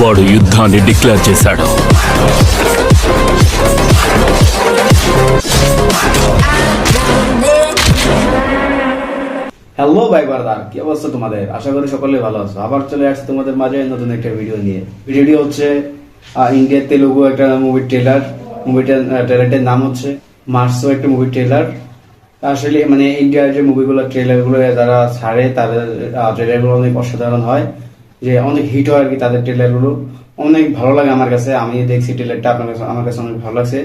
వాడు యుద్ధాన్ని డిక్లేర్ చేశాడు হ্যালো ভাই বারদার কি অবস্থা তোমাদের আশা করি সকলে ভালো আছো আবার চলে আসছে তোমাদের মাঝে নতুন একটা ভিডিও নিয়ে ভিডিওটি হচ্ছে আহ, ইন্ডিয়া তেলুগু একটা মুভির ট্রেলার মুভিটার ট্রেলারটার নাম হচ্ছে মার্সো একটা মুভির ট্রেলার আসলে মানে ইন্ডিয়ার যে মুভিগুলো ট্রেলার গুলো যারা ছাড়ে তাদের ট্রেলার গুলো অনেক অসাধারণ হয় যে অনেক হিট হয় আর কি তাদের ট্রেলারগুলো। অনেক ভালো লাগে আমার কাছে। আমি দেখছি ট্রেলারটা আপনার কাছে, আমার কাছে অনেক ভালো লাগছে।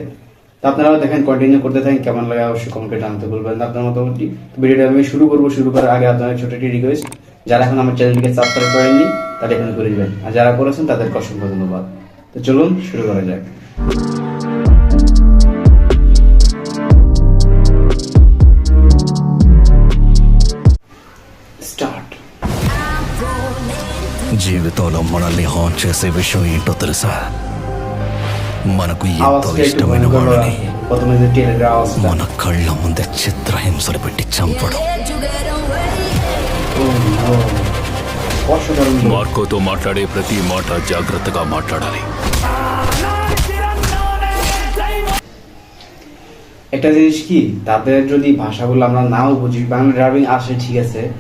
তো আপনারাও দেখেন কন্টিনিউ করতে থাকেন, কেমন লাগে অবশ্যই কমেন্টে জানতে বলবেন আপনার মোটামুটি ভিডিওটা আমি শুরু করব, শুরু করার আগে আপনাদের ছোট একটি রিকোয়েস্ট যারা এখন আমার চ্যানেলটিকে সাবস্ক্রাইব করেননি তারা এখন করে দেবেন। আর যারা করেছেন তাদের অসংখ্য ধন্যবাদ। তো চলুন, শুরু করা যাক। జీవితంలో మనల్ని హాన్ చేసే విషయం ఏంటో తెలుసా మనకు ఎంతో আওয়াজটা একটু ఇష్టమైన ভয়ঙ্কর వాళ్ళని প্রথমে যে ট্রেলারের আওয়াজটা మన కళ్ళ ముందే చిత్రహింసలు పెట్టి చంపడం অসাধারণ మార్కోతో మాట్లాడే ప్రతి మాట జాగ్రత్తగా మాట్లాడాలి একটা জিনিস কি তাদের যদি ভাষাগুলো আমরা নাও বুঝি বাংলা ড্রাইভিং আসে ঠিক আছে ইয়া,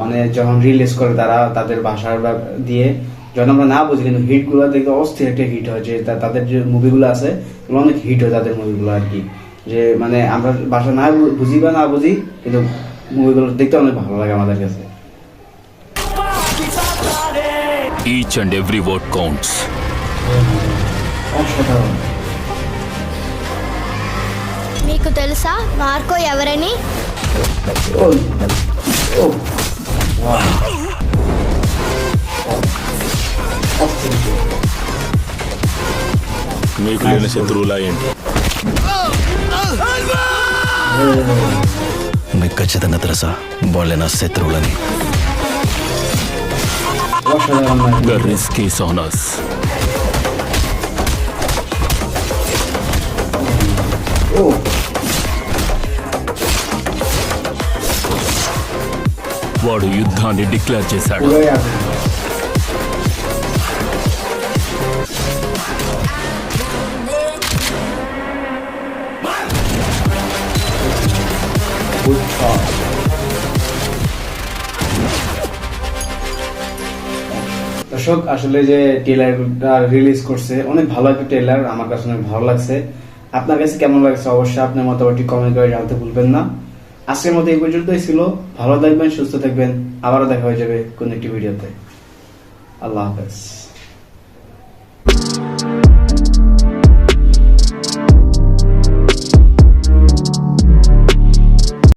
মানে যখন রিলিজ করে তারা তাদের ভাষার বা- দিয়ে যখন আমরা না বুঝি কিন্তু হিট গুলো দেখতে অস্থির একটা হিট হয় যে তা- তাদের যে মুভিগুলো আছে ওগুলো অনেক হিট হয় তাদের মুভিগুলো আর কি যে মানে আমরা ভাষা না বু- বুঝি বা না বুঝি কিন্তু মুভিগুলো দেখতে অনেক ভালো লাগে আমাদের কাছে each and every word counts অসাধারণ మీకు తెలుసా మార్కో ఎవరని మీకు లేని శత్రువులా ఏంటి మీకు ఖచ్చితంగా తెలుసా? వాళ్ళే నా శత్రువులని. ద వాడు యుద్ధాన్ని డిక్లేర్ చేశాడు. Good shot. দর্শক, আসলে যে ট্রেলারটা রিলিজ করছে, অনেক ভালো একটা ট্রেলার আমার কাছে অনেক ভালো লাগছে। আপনার কাছে কেমন লাগছে? অবশ্যই আপনার মতামতটি কমেন্ট করে জানতে ভুলবেন না। আজকের মতো এই পর্যন্তই ছিল। ভালো থাকবেন, সুস্থ থাকবেন। আবারও দেখা হয়ে যাবে কোন একটি ভিডিওতে। আল্লাহ হাফেজ।